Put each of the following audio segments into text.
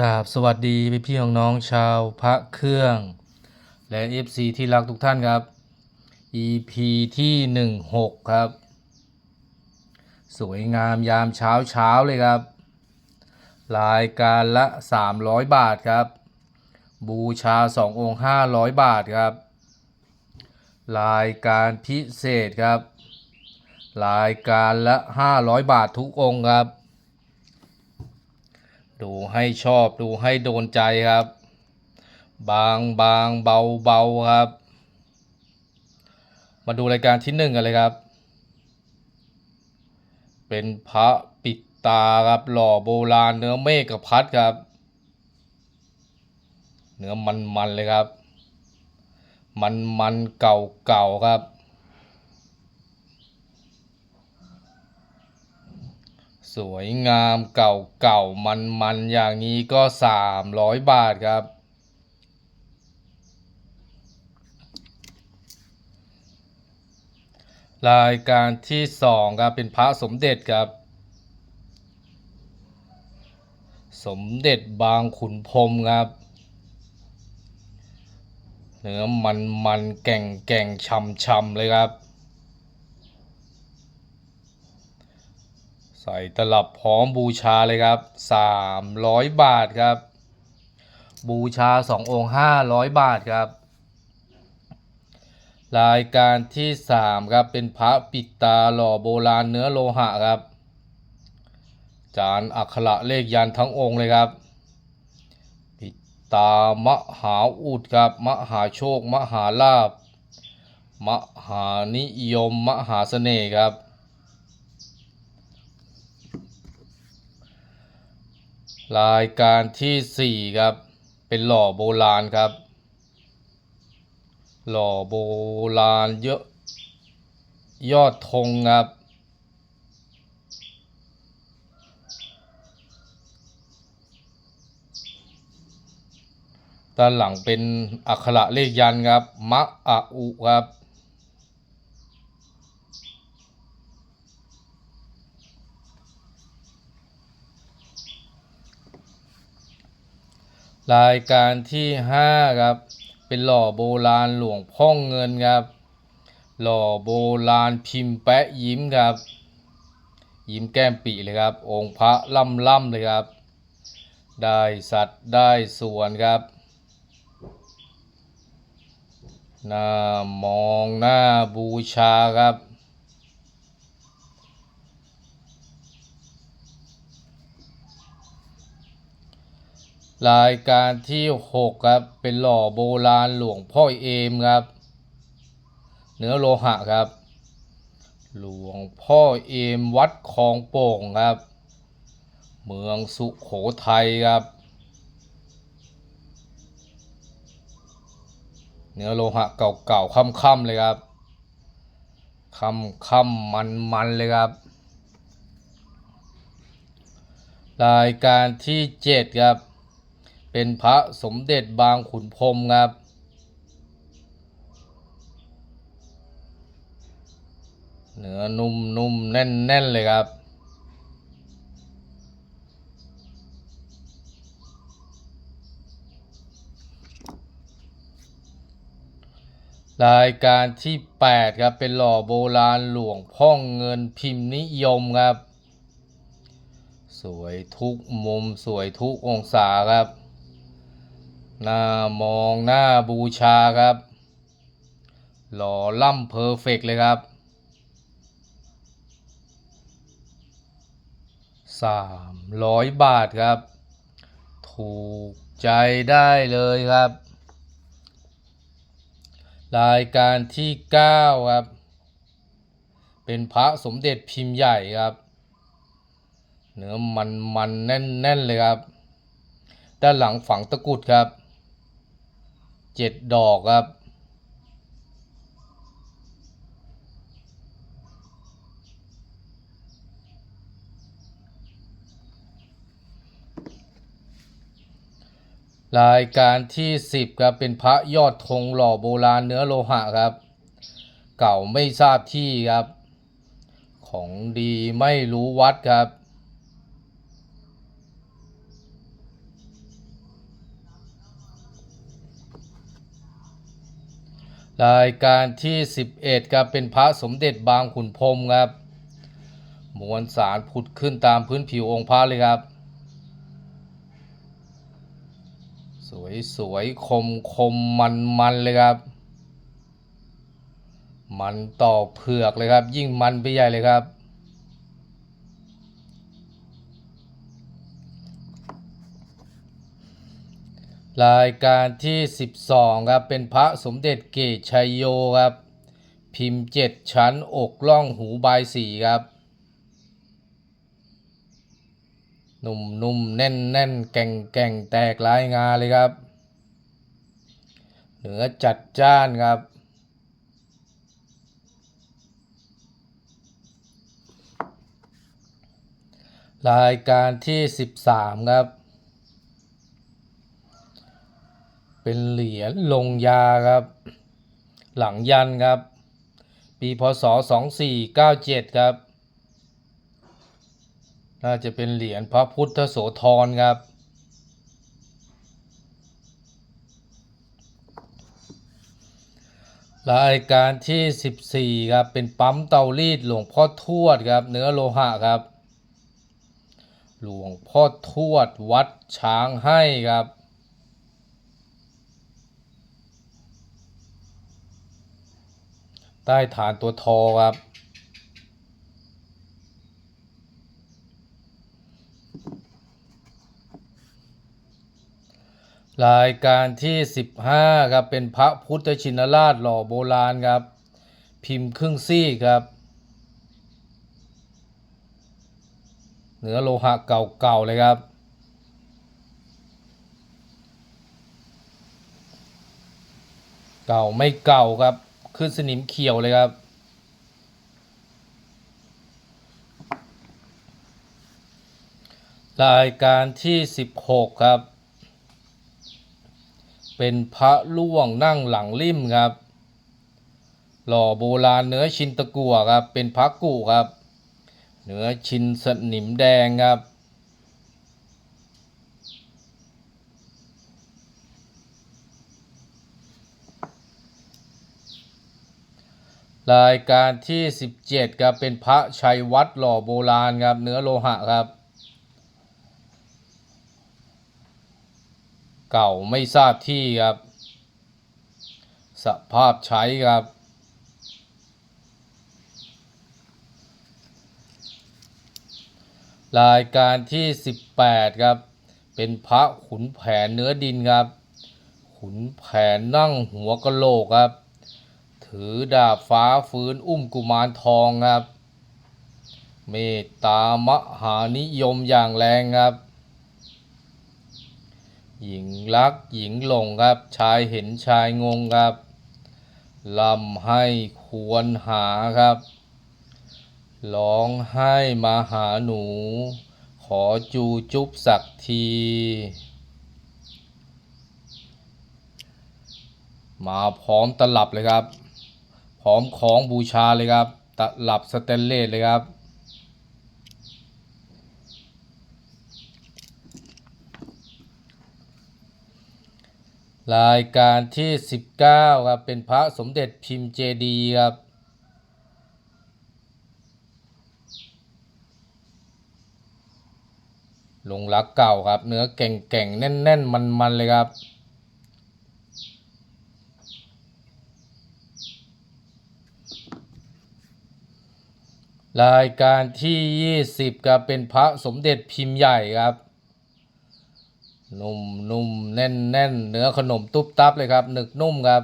กราบสวัสดีพี่พี่น้องน้องๆชาวพระเครื่อง และ FC ที่รักทุกท่านครับ EP ที่ 16 ครับ สวยงามยามเช้าเช้าเลยครับ รายการละ 300 บาทครับ บูชา 2 องค์ 500 บาทครับ รายการพิเศษครับ รายการละ 500 บาททุกองค์ครับ ดูให้ชอบดูให้โดนใจครับ บางบางเบาเบาครับ มาดูรายการที่หนึ่งกันเลยครับ เป็นพระปิดตาครับหล่อโบราณเนื้อเมฆกับพัดครับ เนื้อมันมันๆเลยครับ มันมันๆเก่าเก่าๆครับ สวยงามเก่าเก่ามันมันอย่างนี้ก็สามร้อยบาทครับ รายการที่สองครับ เป็นพระสมเด็จครับ สมเด็จบางขุนพรมครับ เนื้อมันมันแก่งแก่งช่ำช่ำเลยครับ ใส่ตลับพร้อมบูชาเลยครับสามร้อยบาทครับ บูชาสององค์ห้าร้อยบาทครับ รายการที่สามครับ เป็นพระปิดตาหล่อโบราณเนื้อโลหะครับ จานอักขระเลขยันทั้งองค์เลยครับ ปิดตามหาอุดครับ มหาโชค มหาลาบ มหานิยม มหาเสน่ห์ครับ รายการที่สี่ครับ เป็นหล่อโบราณครับ หล่อโบราณเยอะยอดธงครับ ด้านหลังเป็นอักขระเลขยันครับ มะอะอุครับ รายการที่ห้าครับ เป็นหล่อโบราณหลวงพ่องเงินครับ หล่อโบราณพิมพ์แปะยิ้มครับ ยิ้มแก้มปีเลยครับ องค์พระล่ำล่ำๆเลยครับ ได้สัตว์ได้ส่วนครับหน้ามองหน้าบูชาครับ รายการที่หกครับ เป็นหล่อโบราณหลวงพ่อเอมครับ เนื้อโลหะครับ หลวงพ่อเอมวัดคลองโป่งครับ เมืองสุขโขทัยครับ เนื้อโลหะเก่าๆค่ำๆเลยครับค่ำๆมันๆเลยครับรายการที่เจ็ดครับ เป็นพระสมเด็จบางขุนพรมครับ เนื้อนุ่มนุ่มแน่นแน่นเลยครับ รายการที่ 8 ครับ เป็นหล่อโบราณหลวงพ่องเงินพิมพ์นิยมครับ สวยทุกมุมสวยทุกองศาครับ หน้ามองหน้าบูชาครับ หล่อล่ำเพอร์เฟกเลยครับสามร้อยบาทครับ ถูกใจได้เลยครับ รายการที่เก้าครับ เป็นพระสมเด็จพิมพ์ใหญ่ครับ เนื้อมันมันแน่นแน่นเลยครับ ด้านหลังฝังตะกุดครับ เจ็ดดอกครับ รายการที่สิบครับ เป็นพระยอดธงหล่อโบราณเนื้อโลหะครับ เก่าไม่ทราบที่ครับ ของดีไม่รู้วัดครับ รายการที่ 11ครับเป็นพระสมเด็จบางขุนพรมครับ มวลสารผุดขึ้นตามพื้นผิวองค์พระเลยครับ สวยสวยคมคมมันมันเลยครับ มันต่อเผือกเลยครับ ยิ่งมันไปใหญ่เลยครับ รายการที่ 12 ครับ เป็นพระสมเด็จเกตชัยโยครับ พิมพ์เจ็ดชั้นอกล่องหูบายสีครับ หนุ่มนุ่มแน่นแน่นแก่งแก่งแตกลายงาเลยครับ เหนือจัดจ้านครับรายการที่ 13 ครับ เป็นเหรียญลงยาครับ หลังยันครับ ปีพศ 2497 ครับ น่าจะเป็นเหรียญพระพุทธโสธรครับรายการที่ 14 ครับ เป็นปั๊มเตารีดหลวงพ่อทวดครับ เนื้อโลหะครับ หลวงพ่อทวดวัดช้างให้ครับ ใต้ฐานตัวทอครับ รายการที่ 15 ครับ เป็นพระพุทธชินราชหล่อโบราณครับ พิมพ์ครึ่งซี่ครับ เนื้อโลหะเก่าๆเลยครับเก่าไม่เก่าครับ ขึ้นสนิมเขียวเลยครับ รายการที่ 16 ครับ เป็นพระล่วงนั่งหลังริมครับ หล่อโบราณเนื้อชินตะกัวครับ เป็นพระกุครับ เนื้อชินสนิมแดงครับ รายการที่ 17ครับเป็นพระชัยวัดหล่อโบราณครับเนื้อโลหะครับ เก่าไม่ทราบที่ครับ สภาพใช้ครับ รายการที่ 18 ครับ เป็นพระขุนแผนเนื้อดินครับ ขุนแผนนั่งหัวกะโหลกครับ ถือดาบฟ้าฟื้นอุ้มกุมารทองครับ เมตตามหานิยมอย่างแรงครับ หญิงรักหญิงหลงครับ ชายเห็นชายงงครับลำให้ควรหาครับ ร้องให้มาหาหนู ขอจูจุบสักที มาพร้อมตลับเลยครับ พร้อมของบูชาเลยครับตลับสเตนเลสเลยครับ รายการที่ 19 ครับ เป็นพระสมเด็จพิมพ์เจดีครับลงรักเก่าครับ เนื้อแก่งๆ แน่นๆ มันๆ เลยครับ รายการที่ 20ครับเป็นพระสมเด็จพิมพ์ใหญ่ครับ นุ่มนุ่มแน่นแน่นเนื้อขนมตุ๊บตับเลยครับหนึกนุ่มครับ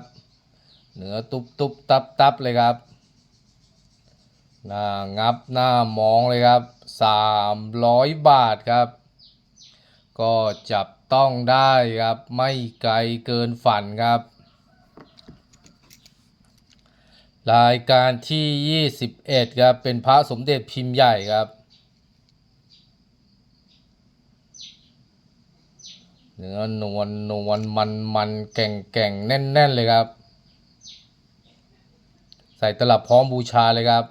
เนื้อตุ๊บตุ๊บตับตับเลยครับหน้างับหน้ามองเลยครับสามร้อยบาทครับ ก็จับต้องได้ครับ ไม่ไกลเกินฝันครับ รายการที่ 21 ครับ เป็นพระสมเด็จพิมพ์ใหญ่ครับเนื้อนวลนวลมันมันแก่งแก่งแน่นแน่นเลยครับ ใส่ตลับพร้อมบูชาเลยครับ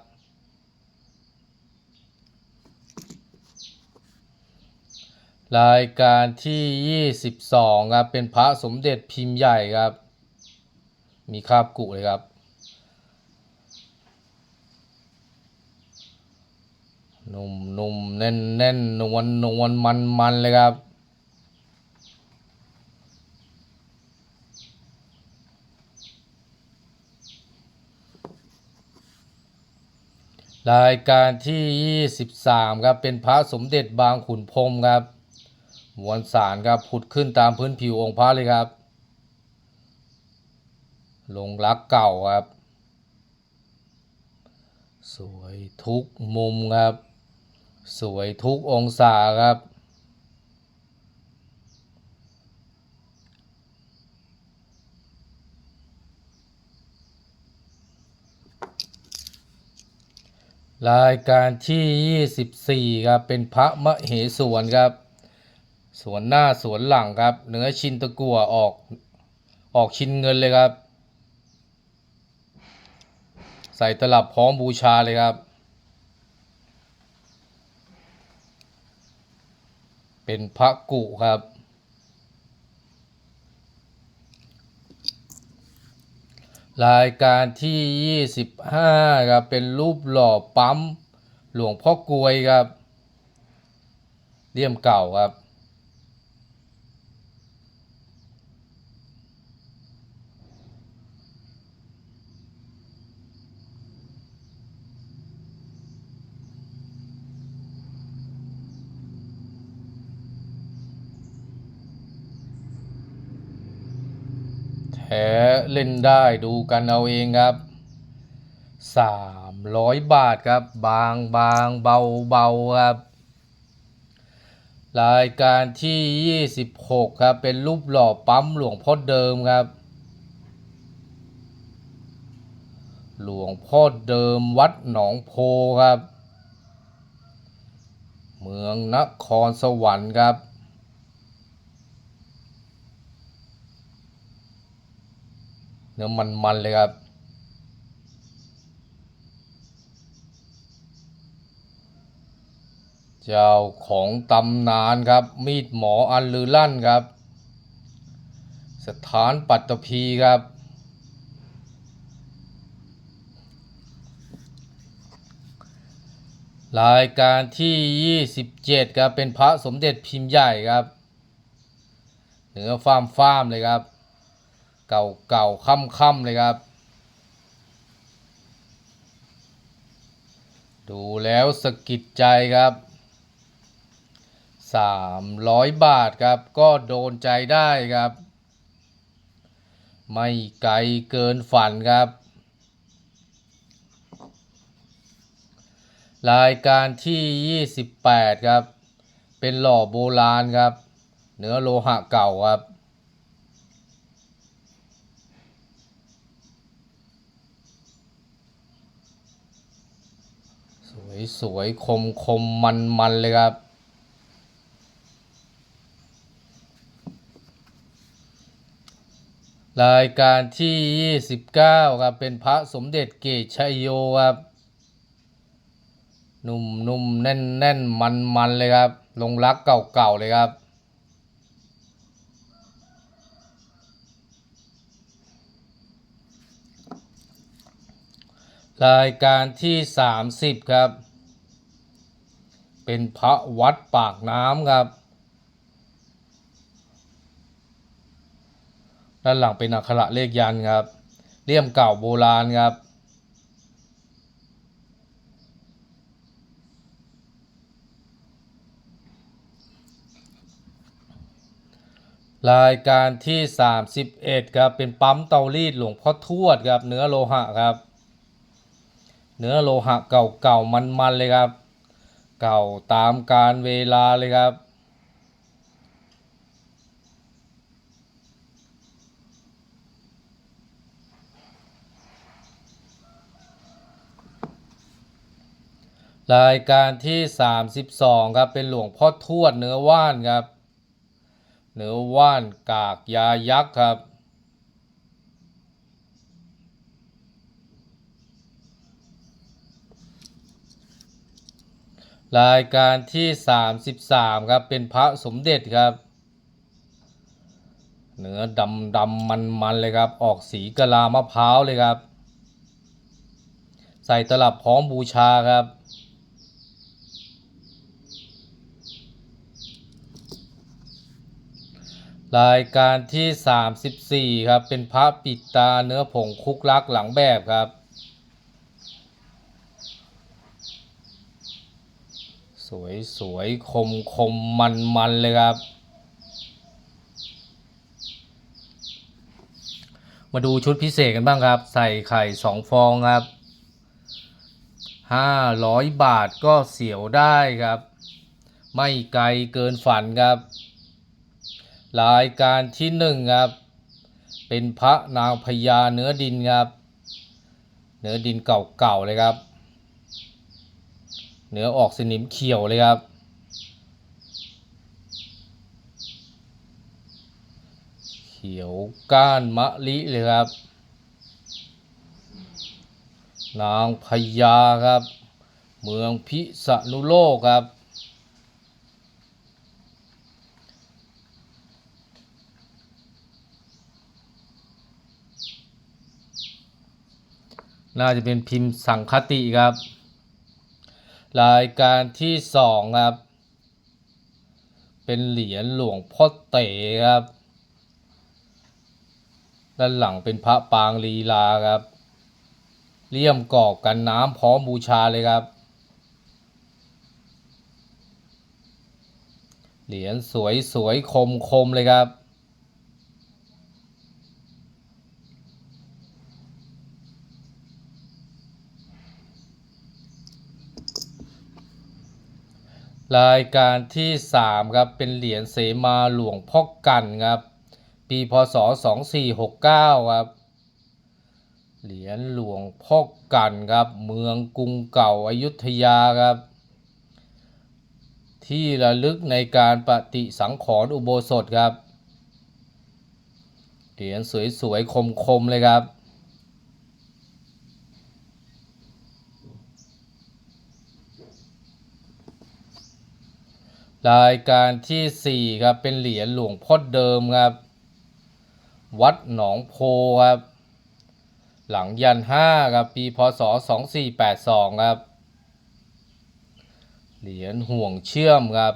รายการที่ 22 ครับ เป็นพระสมเด็จพิมพ์ใหญ่ครับ มีคาบกุเลยครับ นุ่มนุ่มแน่นแน่นนวลนวลมันมันเลยครับ รายการที่ 23 ครับ เป็นพระสมเด็จบางขุนพรมครับมวลสารครับผุดขึ้นตามพื้นผิวองค์พระเลยครับ ลงรักเก่าครับ สวยทุกมุมครับ สวยทุกองศาครับ รายการที่ 24 ครับ เป็นพระมะเหสวนครับ สวนหน้าสวนหลังครับ เนื้อชินตะกัวออกออกชิ้นเงินเลยครับ ใส่ตลับพร้อมบูชาเลยครับ เป็นพระกุครับ รายการที่ 25ครับเป็นรูปหล่อปั๊ม หลวงพ่อกลวยครับเลี่ยมเก่าครับ ท้เล่นได้ดูกันเอาเองครับสามร้อยบาทครับ บางบางเบาเบาครับ รายการที่ 26 ครับ เป็นรูปหล่อปั๊มหลวงพ่อเดิมครับ หลวงพ่อเดิมวัดหนองโพครับ เมืองนครสวรรค์ครับ นื้อมันๆเลยครับเจ้าของตำนานครับ มีดหมออันลือลั่นครับ สถานปัตตภีครับ รายการที่ 27 ครับ เป็นพระสมเด็จพิมพ์ใหญ่ครับ เหนือฟ้ามฟ้ามเลยครับ เก่าเก่าค่ำค่ำเลยครับ ดูแล้วสะกิดใจครับสามร้อยบาทครับก็โดนใจได้ครับ ไม่ไกลเกินฝันครับ รายการที่ 28 ครับ เป็นหล่อโบราณครับ เนื้อโลหะเก่าครับ สวยคมคมมันมันเลยครับ รายการที่ 29 ครับ เป็นพระสมเด็จเกชัยโยครับ นุ่มนุ่มแน่นแน่นมันมันเลยครับ ลงรักเก่าเก่าเลยครับ รายการที่ 30 ครับ เป็นพระวัดปากน้ำครับ ด้านหลังเป็นอักขระเลขยันครับเลี่ยมเก่าโบราณครับ รายการที่ 31 ครับ เป็นปั๊มเตารีดหลวงพ่อทวดครับ เนื้อโลหะครับ เนื้อโลหะเก่าเก่ามันมันๆเลยครับ เก่าตามการเวลาเลยครับรายการที่ 32 ครับ เป็นหลวงพ่อทวดเนื้อว่านครับ เนื้อว่านกากยายักษ์ครับ รายการที่ 33 ครับ เป็นพระสมเด็จครับ เนื้อดำดำมันมันๆเลยครับ ออกสีกะลามะพร้าวเลยครับ ใส่ตลับพร้อมบูชาครับ รายการที่ 34 ครับ เป็นพระปิดตาเนื้อผงคุกลักหลังแบบครับ ส วยสวยคมคมมันมันเลยครับ มาดูชุดพิเศษกันบ้างครับ ใส่ไข่สองฟองครับ500บาทก็เสียวได้ครับ ไม่ไกลเกินฝันครับ รายการที่หนึ่งครับ เป็นพระนางพญาเนื้อดินครับ เนื้อดินเก่าๆเลยครับ เนื้อออกสนิมเขียวเลยครับ เขียวก้านมะลิเลยครับ นางพญาครับ เมืองพิษณุโลกครับน่าจะเป็นพิมพ์สังคติครับ รายการที่สองครับ เป็นเหรียญหลวงพ่อเต๋ครับ ด้านหลังเป็นพระปางลีลาครับเลี่ยมกรอบกันน้ำพร้อมบูชาเลยครับ เหรียญสวยสวยคมคมเลยครับ รายการที่ 3 ครับ เป็นเหรียญเสมาหลวงพ่อกันครับ ปีพศ 2469 ครับ เหรียญหลวงพ่อกันครับ เมืองกรุงเก่าอายุทยาครับ ที่ระลึกในการปฏิสังขรณ์อุโบสถครับ เหรียญสวยๆ คมๆ เลยครับ รายการที่ 4 ครับ เป็นเหรียญหลวงพ่อเดิมครับ วัดหนองโพครับ หลังยันห้าครับ ปีพศ 2482 ครับ เหรียญห่วงเชื่อมครับ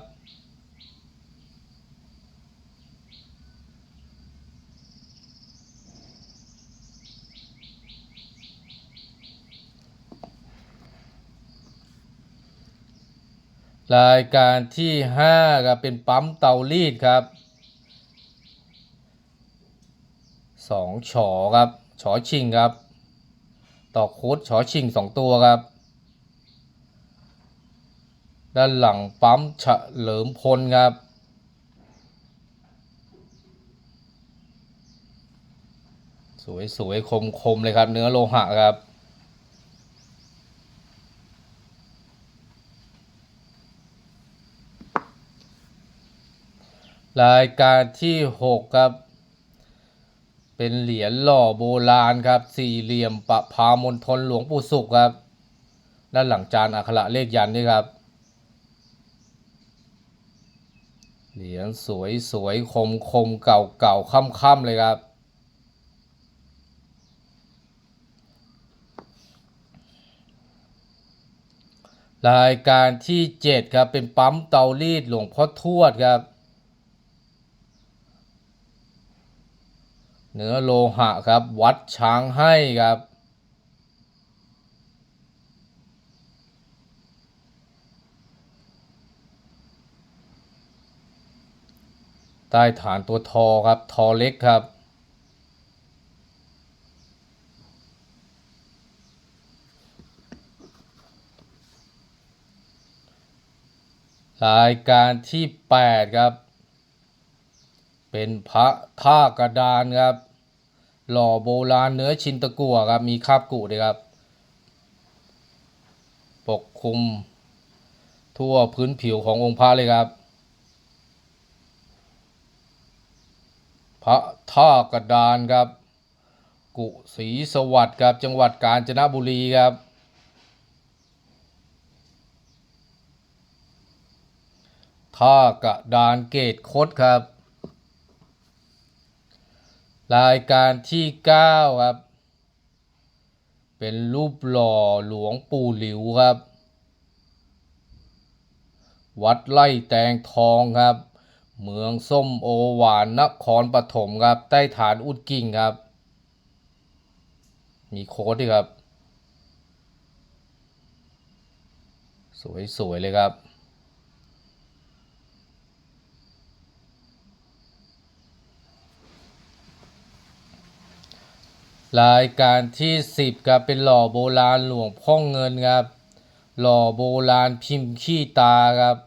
รายการที่5ครับเป็นปั๊มเตารีดครับสองฉอครับฉอชิงครับ ต่อโค้ดฉอชิงสองตัวครับ ด้านหลังปั๊มเฉลิมพลครับสวยสวยคมคมๆเลยครับ เนื้อโลหะครับ รายการที่6ครับ เป็นเหรียญหล่อโบราณครับ สี่เหลี่ยมประพามณฑลหลวงปู่สุขครับ ด้านหลังจานอักขระเลขยันด้วยครับ เหรียญสวยสวยคมคมเก่าเก่าค่ำค่ำๆเลยครับ รายการที่ 7 ครับ เป็นปั๊มเตารีดหลวงพ่อทวดครับ เนื้อโลหะครับ วัดช้างให้ครับ ใต้ฐานตัวทอครับ ทอเล็กครับรายการที่ 8 ครับ เป็นพระท่ากระดานครับ หล่อโบราณเนื้อชินตะกั่วครับ มีคาบกุด้วยครับ ปกคลุม ทั่วพื้นผิวขององค์พระเลยครับ พระท่ากระดานครับ กุศรีสวัสดิ์ครับ จังหวัดกาญจนบุรีครับท่ากระดานเกตคดครับ รายการที่ 9 ครับ เป็นรูปหล่อหลวงปู่หลิวครับ วัดไร่แตงทองครับ เมืองส้มโอหวานนครปฐมครับ ใต้ฐานอุดกิ่งครับ มีโค้ดด้วยครับ สวยๆเลยครับ รายการที่ 10ครับเป็นหล่อโบราณหลวงพ่อเงินครับ หล่อโบราณพิมพ์ขี้ตาครับ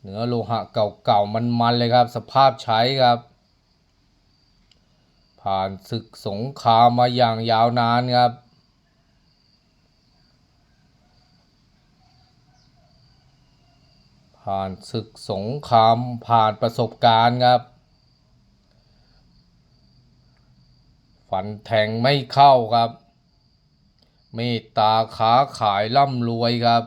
เนื้อโลหะเก่าๆมันๆเลยครับ สภาพใช้ครับ ผ่านศึกสงครามมาอย่างยาวนานครับผ่านศึกสงครามผ่านประสบการณ์ครับ ฟันแทงไม่เข้าครับ เมตตาค้าขายร่ำรวยครับ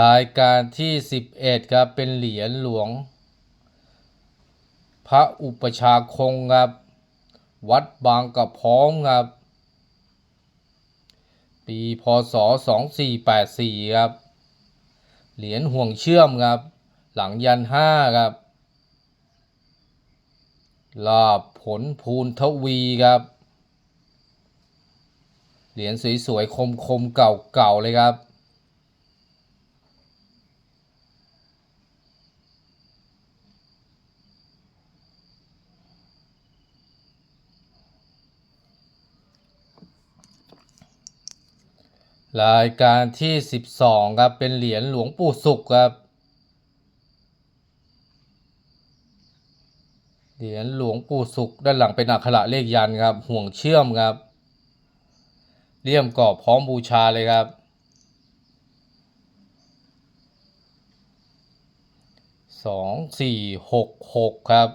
รายการที่ 11 ครับ เป็นเหรียญหลวง พระอุปชาคงครับ วัดบางกระพร้อมครับ ปีพศ 2484 ครับ เหรียญห่วงเชื่อมครับ หลังยันห้าครับ ลาบผลภูนทวีครับ เหรียญสวยๆ คมๆ เก่าๆ เลยครับ รายการที่ 12 ครับ เป็นเหรียญหลวงปู่ศุกร์ครับ เหรียญหลวงปู่ศุกร์ด้านหลังเป็นอักขระเลขยันครับ ห่วงเชื่อมครับเลี่ยมกรอบพร้อมบูชาเลยครับ สองสี่หกหกครับ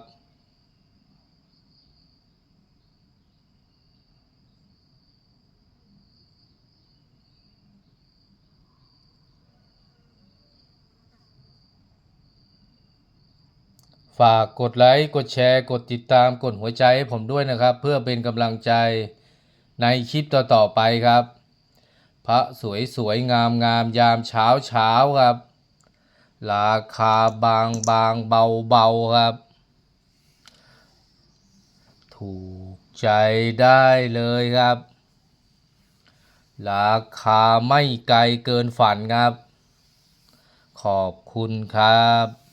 ฝากกดไลค์กดแชร์กดติดตามกดหัวใจให้ผมด้วยนะครับ เพื่อเป็นกำลังใจในคลิปต่อๆไปครับ พระสวยสวยงามงามยามเช้าเช้าครับ ราคาบางบางเบาเบาครับ ถูกใจได้เลยครับ ราคาไม่ไกลเกินฝันครับ ขอบคุณครับ